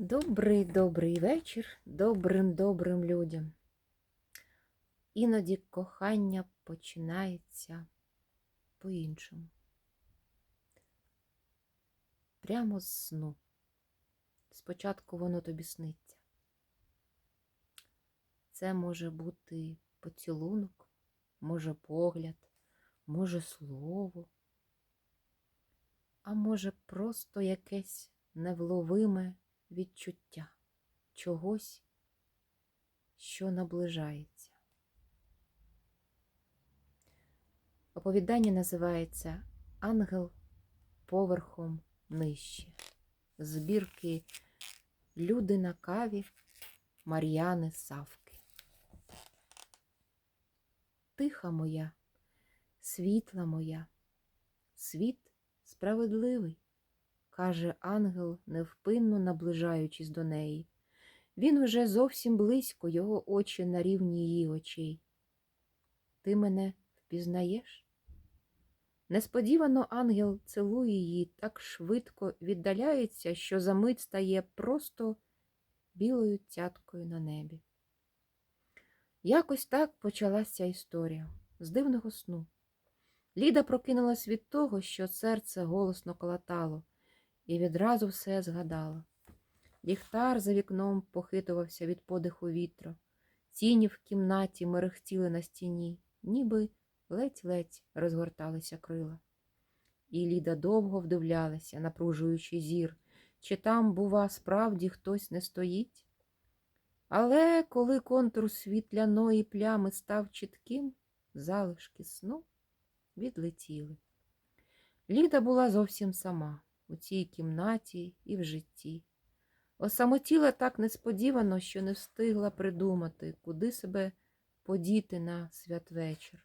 Добрий добрий вечір добрим добрим людям. Іноді кохання починається по-іншому. Прямо з сну. Спочатку воно тобі сниться. Це може бути поцілунок, може погляд, може слово, а може просто якесь невловиме відчуття чогось, що наближається. Оповідання називається Ангел поверхом нижче. Збірки Люди на каві Мар'яни Савки. Тиха моя, світла моя, світ справедливий каже ангел, невпинно наближаючись до неї. Він уже зовсім близько, його очі на рівні її очей. Ти мене впізнаєш? Несподівано ангел цілує її, так швидко віддаляється, що за мить стає просто білою цяткою на небі. Якось так почалася історія з дивного сну. Ліда прокинулась від того, що серце голосно колотало і відразу все згадала. Ліхтар за вікном похитувався від подиху вітру, тіні в кімнаті мерехтіли на стіні, ніби ледь-ледь розгорталися крила. І Ліда довго вдивлялася, напружуючи зір, чи там, бува, справді хтось не стоїть. Але коли контур світляної плями став чітким, залишки сну відлетіли. Ліда була зовсім сама у цій кімнаті і в житті. Осамотіла так несподівано, що не встигла придумати, куди себе подіти на святвечір.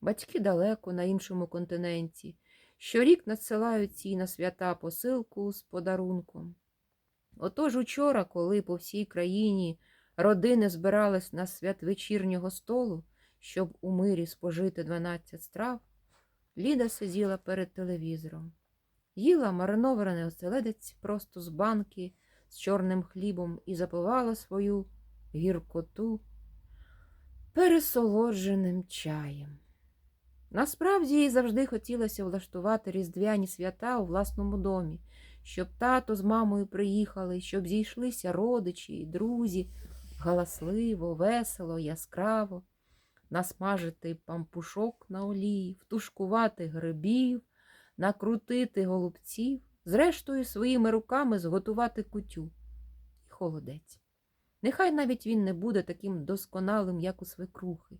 Батьки далеко на іншому континенті. Щорік надсилають ці на свята посилку з подарунком. Отож учора, коли по всій країні родини збирались на святвечірнього столу, щоб у мирі спожити 12 страв, Ліда сиділа перед телевізором. Їла маринований оселедець просто з банки з чорним хлібом і запивала свою гіркоту пересолодженим чаєм. Насправді їй завжди хотілося влаштувати різдвяні свята у власному домі, щоб тато з мамою приїхали, щоб зійшлися родичі і друзі галасливо, весело, яскраво, насмажити пампушок на олії, втушкувати грибів накрутити голубців, зрештою своїми руками зготувати кутю і холодець. Нехай навіть він не буде таким досконалим, як у свекрухи,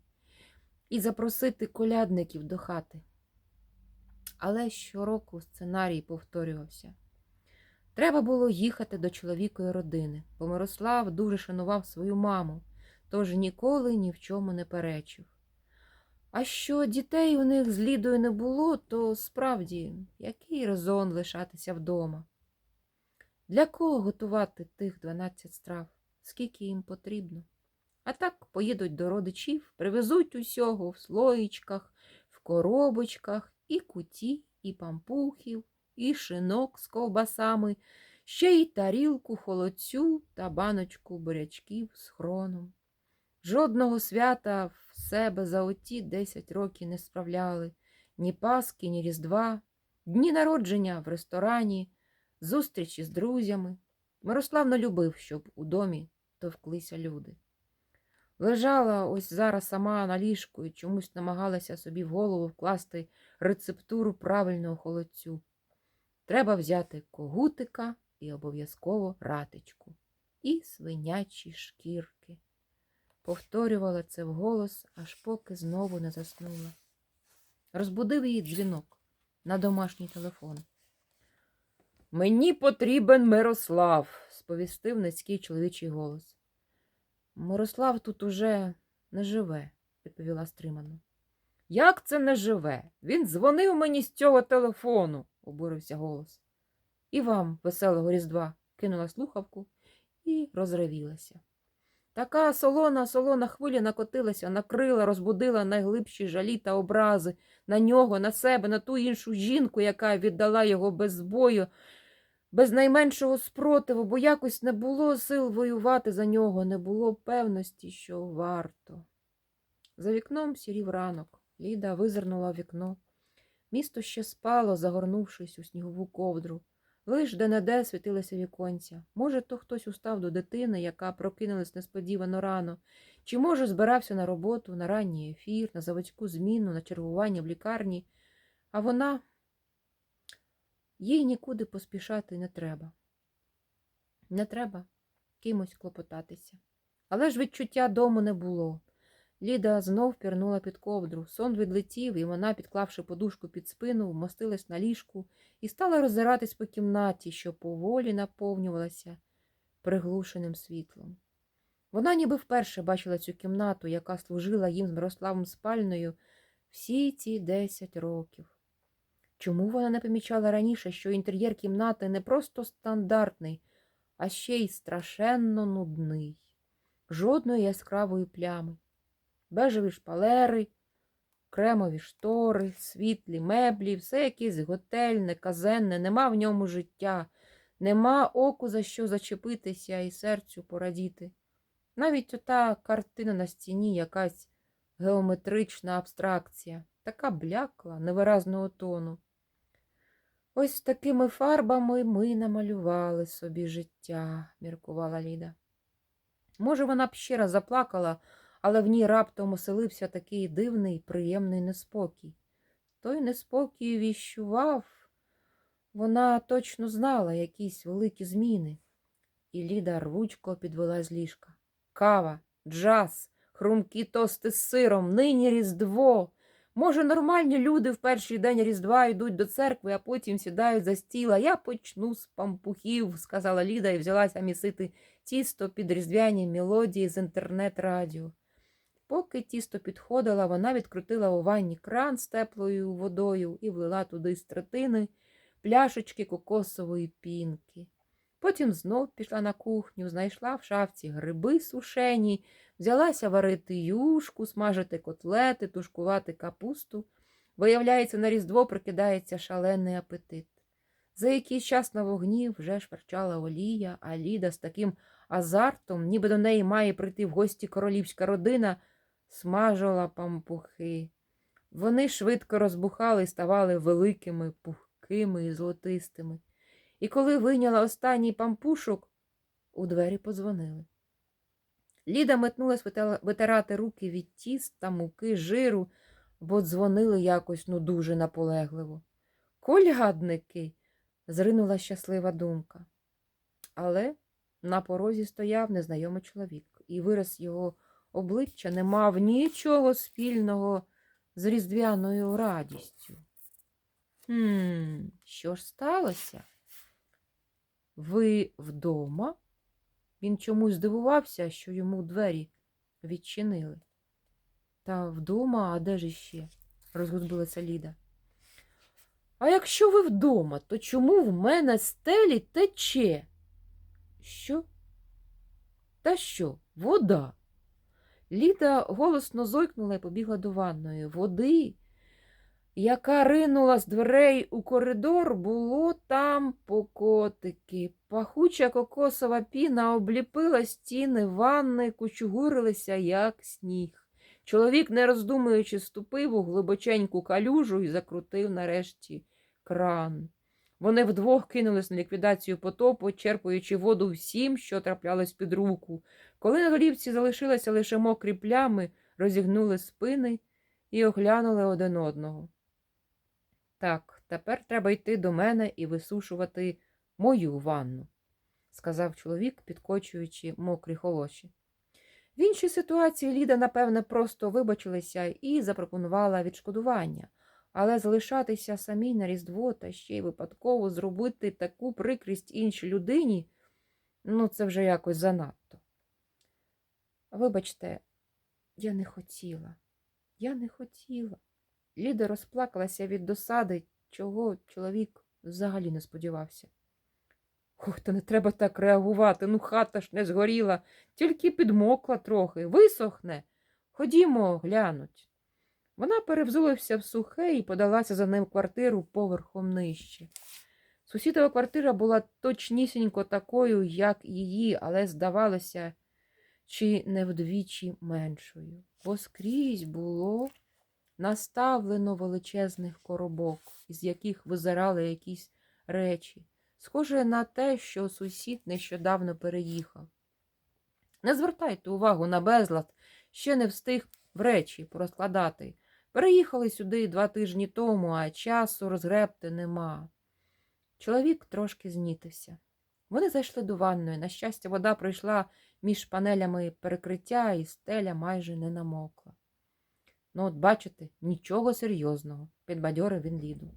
і запросити колядників до хати. Але щороку сценарій повторювався. Треба було їхати до чоловікої родини, бо Мирослав дуже шанував свою маму, тож ніколи ні в чому не перечив. А що дітей у них з Лідою не було, то справді який резон лишатися вдома? Для кого готувати тих 12 страв, скільки їм потрібно? А так поїдуть до родичів, привезуть усього в слоїчках, в коробочках, і куті, і пампухів, і шинок з ковбасами, ще й тарілку холодцю та баночку бурячків з хроном. Жодного свята в себе за оті десять років не справляли ні Паски, ні Різдва, дні народження в ресторані, зустрічі з друзями. Мирослав не любив, щоб у домі товклися люди. Лежала ось зараз сама на ліжку і чомусь намагалася собі в голову вкласти рецептуру правильного холодцю. Треба взяти когутика і обов'язково ратичку, і свинячі шкірки. Повторювала це вголос, аж поки знову не заснула. Розбудив її дзвінок на домашній телефон. Мені потрібен Мирослав, сповістив низький чоловічий голос. Мирослав тут уже не живе, відповіла стримано. Як це не живе? Він дзвонив мені з цього телефону, обурився голос. І вам, веселого Різдва, кинула слухавку і розревілася. Така солона, солона хвиля накотилася, накрила, розбудила найглибші жалі та образи на нього, на себе, на ту іншу жінку, яка віддала його без бою, без найменшого спротиву, бо якось не було сил воювати за нього, не було певності, що варто. За вікном сірів ранок. Ліда визирнула вікно. Місто ще спало, загорнувшись у снігову ковдру. Лиш де-не-де світилися віконця. Може, то хтось устав до дитини, яка прокинулась несподівано рано, чи, може, збирався на роботу, на ранній ефір, на заводську зміну, на чергування в лікарні, а вона їй нікуди поспішати не треба. Не треба кимось клопотатися. Але ж відчуття дому не було. Ліда знов пірнула під ковдру. Сон відлетів, і вона, підклавши подушку під спину, вмостилась на ліжку і стала роззиратись по кімнаті, що поволі наповнювалася приглушеним світлом. Вона ніби вперше бачила цю кімнату, яка служила їм з Мирославом спальною всі ці десять років. Чому вона не помічала раніше, що інтер'єр кімнати не просто стандартний, а ще й страшенно нудний, жодної яскравої плями, бежеві шпалери, кремові штори, світлі меблі, все якесь готельне, казенне, нема в ньому життя, нема оку за що зачепитися і серцю порадіти. Навіть ота картина на стіні, якась геометрична абстракція, така блякла, невиразного тону. Ось такими фарбами ми намалювали собі життя, міркувала Ліда. Може, вона б ще раз заплакала, але в ній раптом оселився такий дивний, приємний неспокій. Той неспокій віщував. Вона точно знала якісь великі зміни. І Ліда рвучко підвела з ліжка. Кава, джаз, хрумкі тости з сиром, нині різдво. Може, нормальні люди в перший день Різдва йдуть до церкви, а потім сідають за стіл, а я почну з пампухів, сказала Ліда і взялася місити тісто під різдвяні мелодії з інтернет-радіо. Поки тісто підходило, вона відкрутила у ванні кран з теплою водою і влила туди з пляшечки кокосової пінки. Потім знов пішла на кухню, знайшла в шафці гриби сушені, взялася варити юшку, смажити котлети, тушкувати капусту. Виявляється, на різдво прикидається шалений апетит. За якийсь час на вогні вже шверчала олія, а Ліда з таким азартом, ніби до неї має прийти в гості королівська родина, смажила пампухи. Вони швидко розбухали і ставали великими, пухкими і золотистими. І коли вийняла останній пампушок, у двері подзвонили. Ліда метнулась витирати руки від тіста, муки, жиру, бо дзвонили якось ну дуже наполегливо. Колядники, зринула щаслива думка. Але на порозі стояв незнайомий чоловік, і вираз його обличчя не мав нічого спільного з різдвяною радістю. Хм, що ж сталося? Ви вдома? Він чомусь здивувався, що йому двері відчинили. Та вдома, а де ж іще? розгузбилася Ліда. А якщо ви вдома, то чому в мене стелі тече? Що? Та що? Вода. Ліда голосно зойкнула і побігла до ванної. Води, яка ринула з дверей у коридор, було там покотики. Пахуча кокосова піна обліпила стіни ванни, кучугурилися, як сніг. Чоловік, не роздумуючи, ступив у глибоченьку калюжу і закрутив нарешті кран. Вони вдвох кинулись на ліквідацію потопу, черпаючи воду всім, що траплялось під руку. Коли на голівці залишилися лише мокрі плями, розігнули спини і оглянули один одного. Так, тепер треба йти до мене і висушувати мою ванну, сказав чоловік, підкочуючи мокрі холоші. В іншій ситуації Ліда, напевне, просто вибачилася і запропонувала відшкодування, але залишатися самій на Різдво та ще й випадково зробити таку прикрість іншій людині, ну, це вже якось занадто. Вибачте, я не хотіла, я не хотіла. Ліда розплакалася від досади, чого чоловік взагалі не сподівався. Ох, та не треба так реагувати. Ну, хата ж не згоріла, тільки підмокла трохи, висохне. Ходімо, глянуть. Вона перевзулася в сухе і подалася за ним квартиру поверхом нижче. Сусідова квартира була точнісінько такою, як її, але здавалося, чи не вдвічі меншою, бо скрізь було наставлено величезних коробок, із яких визирали якісь речі, схоже на те, що сусід нещодавно переїхав. Не звертайте увагу на безлад, ще не встиг в речі порозкладати. Переїхали сюди два тижні тому, а часу розгребти нема. Чоловік трошки знітився. Вони зайшли до ванної. На щастя, вода пройшла між панелями перекриття, і стеля майже не намокла. Ну, от бачите, нічого серйозного, підбадьорив він Ліду.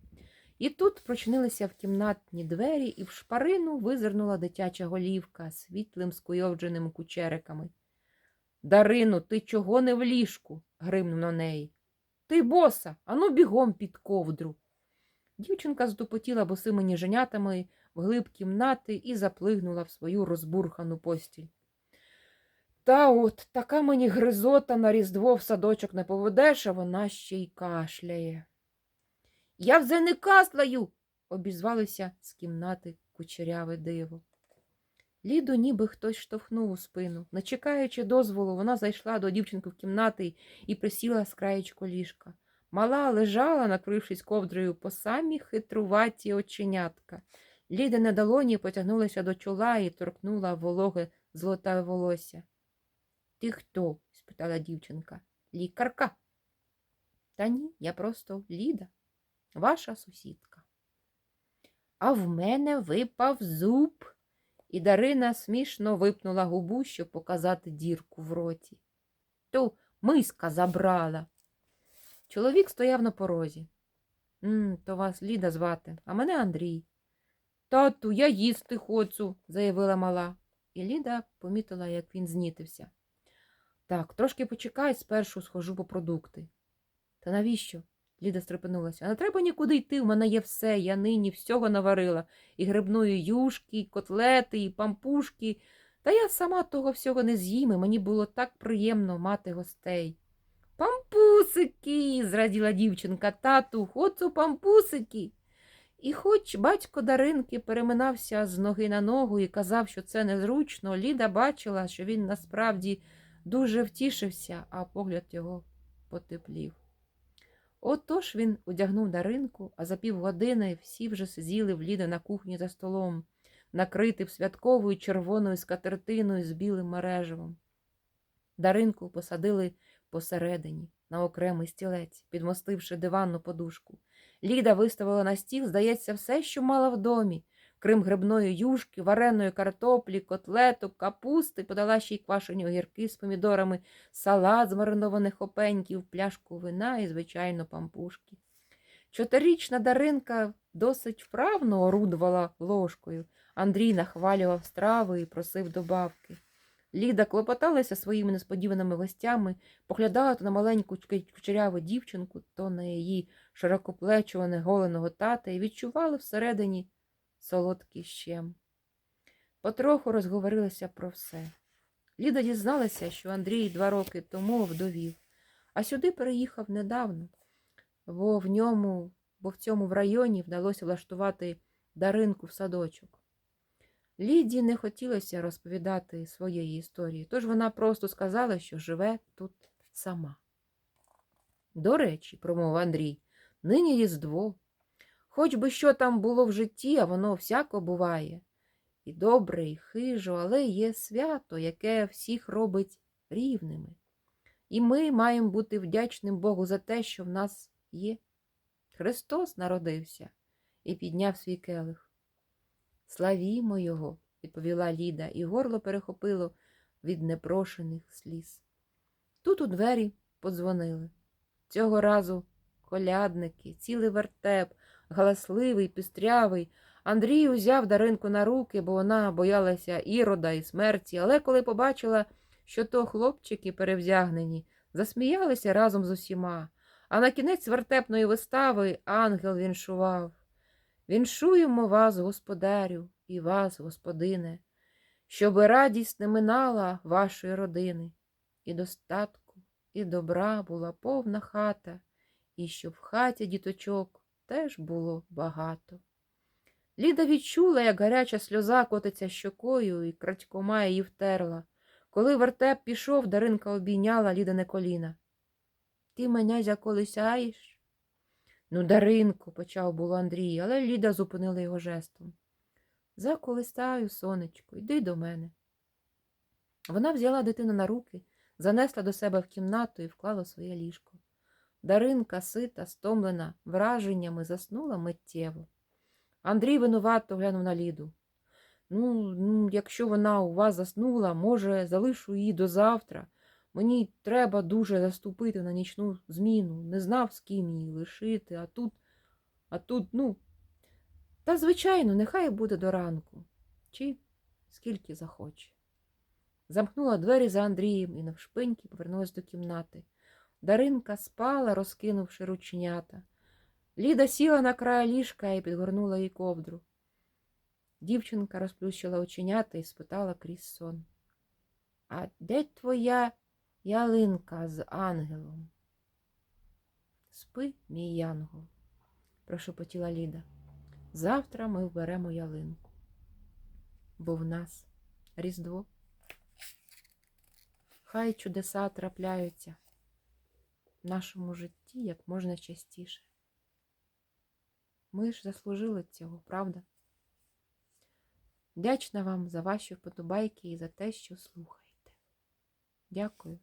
І тут прочинилися в кімнатні двері, і в шпарину визирнула дитяча голівка світлим скуйовдженими кучериками. Дарину, ти чого не в ліжку? гримнув на неї. Ти боса, ану бігом під ковдру. Дівчинка здупотіла босими ніженятами вглиб кімнати і заплигнула в свою розбурхану постіль. Та от така мені гризота на різдво в садочок не поведеш, а вона ще й кашляє. Я вже не каслаю, обізвалося з кімнати кучеряве диво. Ліду ніби хтось штовхнув у спину. Не чекаючи дозволу, вона зайшла до дівчинки в кімнати і присіла з краєчку ліжка. Мала лежала, накрившись ковдрою по самі хитруваті оченятка. Лідине долоні потягнулася до чола і торкнула вологе золоте волосся. Ти хто? спитала дівчинка. Лікарка. Та ні, я просто Ліда, ваша сусідка. А в мене випав зуб. І Дарина смішно випнула губу, щоб показати дірку в роті. То миска забрала. Чоловік стояв на порозі. «М, То вас Ліда звати, а мене Андрій. Тату, я їсти хочу, заявила мала. І Ліда помітила, як він знітився. Так, трошки почекай, спершу схожу по продукти. Та навіщо? Ліда стрепенулася. Не треба нікуди йти, в мене є все. Я нині всього наварила. І грибної юшки, і котлети, і пампушки. Та я сама того всього не з'їм, і мені було так приємно мати гостей. Пампусики, зраділа дівчинка, тату, хочу пампусики. І хоч батько Даринки переминався з ноги на ногу і казав, що це незручно, Ліда бачила, що він насправді дуже втішився, а погляд його потеплів. Отож він одягнув Даринку, а за півгодини всі вже сиділи в Ліда на кухні за столом, накритив святковою червоною скатертиною з білим мережевом. Даринку посадили посередині, на окремий стілець, підмостивши диванну подушку. Ліда виставила на стіл, здається, все, що мала в домі. Крім грибної юшки, вареної картоплі, котлеток, капусти, подала ще й квашені огірки з помідорами, салат з маринованих опеньків, пляшку вина і, звичайно, пампушки. Чотирирічна Даринка досить вправно орудувала ложкою. Андрій нахвалював страви і просив добавки. Ліда клопоталася своїми несподіваними гостями, поглядала то на маленьку кучеряву дівчинку, то на її широкоплечого неголеного тата і відчувала всередині солодкий щем. Потроху розговорилися про все. Ліда дізналася, що Андрій два роки тому вдовів, а сюди переїхав недавно, бо в ньому, бо в цьому в районі вдалося влаштувати даринку в садочок. Ліді не хотілося розповідати своєї історії, тож вона просто сказала, що живе тут сама. До речі, промовив Андрій, нині Різдво. Хоч би що там було в житті, а воно всяко буває. І добре, і хижо, але є свято, яке всіх робить рівними. І ми маємо бути вдячним Богу за те, що в нас є. Христос народився і підняв свій келих. Славімо Його, відповіла Ліда, і горло перехопило від непрошених сліз. Тут у двері подзвонили. Цього разу колядники, цілий вертеп, галасливий, пістрявий. Андрій узяв Даринку на руки, бо вона боялася ірода і смерті, але коли побачила, що то хлопчики перевзягнені, засміялися разом з усіма. А на кінець вертепної вистави ангел віншував. Віншуємо вас, господарю, і вас, господине, щоби радість не минала вашої родини, і достатку, і добра була повна хата, і щоб в хаті діточок теж було багато. Ліда відчула, як гаряча сльоза котиться щокою і крадькома її втерла. Коли вертеп пішов, Даринка обійняла Лідане коліна. Ти мене заколисяєш? Ну, Даринко, почав було Андрій, але Ліда зупинила його жестом. Заколисаю, сонечко, йди до мене. Вона взяла дитину на руки, занесла до себе в кімнату і вклала своє ліжко. Даринка, сита, стомлена, враженнями заснула миттєво. Андрій винувато глянув на Ліду. Ну, ну, якщо вона у вас заснула, може, залишу її до завтра. Мені треба дуже заступити на нічну зміну. Не знав, з ким її лишити, а тут, а тут, ну. Та, звичайно, нехай буде до ранку, чи скільки захоче. Замкнула двері за Андрієм і навшпиньки повернулась до кімнати. Даринка спала, розкинувши рученята. Ліда сіла на край ліжка і підгорнула їй ковдру. Дівчинка розплющила оченята і спитала крізь сон. А де твоя ялинка з ангелом? Спи, мій янгол, прошепотіла Ліда. Завтра ми вберемо ялинку, бо в нас Різдво. Хай чудеса трапляються нашому житті як можна частіше. Ми ж заслужили цього, правда? Вдячна вам за ваші вподобайки і за те, що слухаєте. Дякую.